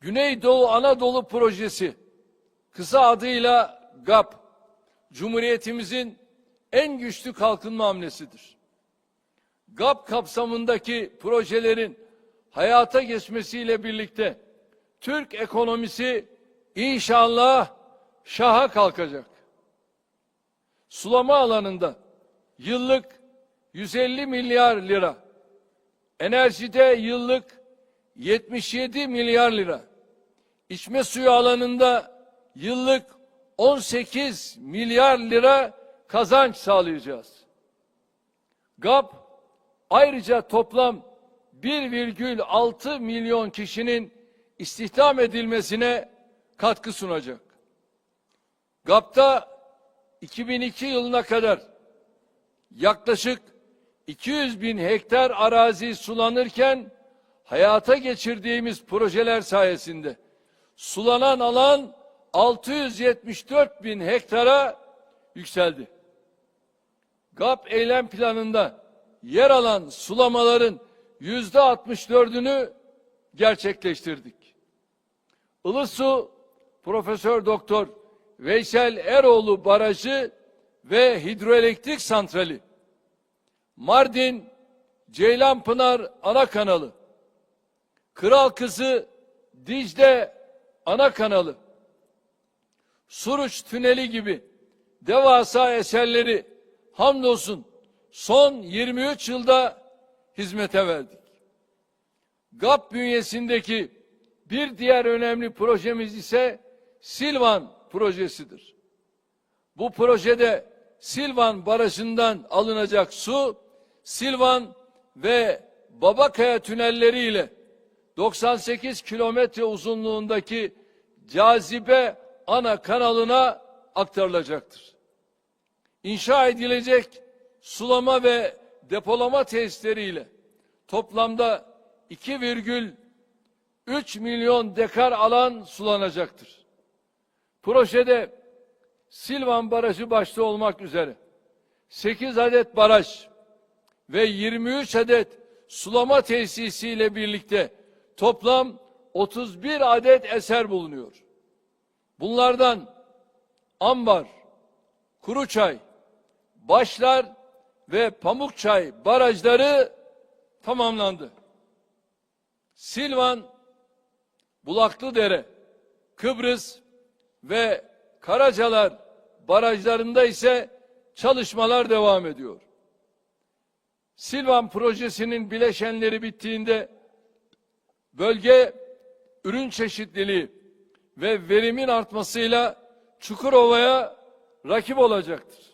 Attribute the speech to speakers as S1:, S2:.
S1: Güneydoğu Anadolu Projesi, kısa adıyla GAP, Cumhuriyetimizin en güçlü kalkınma hamlesidir. GAP kapsamındaki projelerin hayata geçmesiyle birlikte Türk ekonomisi inşallah şaha kalkacak. Sulama alanında yıllık 150 milyar lira, enerjide yıllık 77 milyar lira, içme suyu alanında yıllık 18 milyar lira kazanç sağlayacağız. GAP ayrıca toplam 1,6 milyon kişinin istihdam edilmesine katkı sunacak. GAP'ta 2002 yılına kadar yaklaşık 200 bin hektar arazi sulanırken hayata geçirdiğimiz projeler sayesinde sulanan alan 674 bin hektara yükseldi. GAP eylem planında yer alan sulamaların yüzde 64'ünü gerçekleştirdik. Ilısu Profesör Doktor Veysel Eroğlu Barajı ve Hidroelektrik Santrali, Mardin Ceylanpınar Ana Kanalı, Kral Kızı Dicle Ana Kanalı, Suruç Tüneli gibi devasa eserleri hamdolsun son 23 yılda hizmete verdik. GAP bünyesindeki bir diğer önemli projemiz ise Silvan projesidir. Bu projede Silvan Barajı'ndan alınacak su, Silvan ve Babakaya tünelleri ile 98 kilometre uzunluğundaki cazibe ana kanalına aktarılacaktır. İnşa edilecek sulama ve depolama tesisleriyle toplamda 2,3 milyon dekar alan sulanacaktır. Projede Silvan Barajı başta olmak üzere 8 adet baraj ve 23 adet sulama tesisiyle birlikte toplam 31 adet eser bulunuyor. Bunlardan Ambar, Kuruçay, Başlar ve Pamukçay barajları tamamlandı. Silvan, Bulaklıdere, Kıbrıs ve Karacalar barajlarında ise çalışmalar devam ediyor. Silvan projesinin bileşenleri bittiğinde bölge ürün çeşitliliği ve verimin artmasıyla Çukurova'ya rakip olacaktır.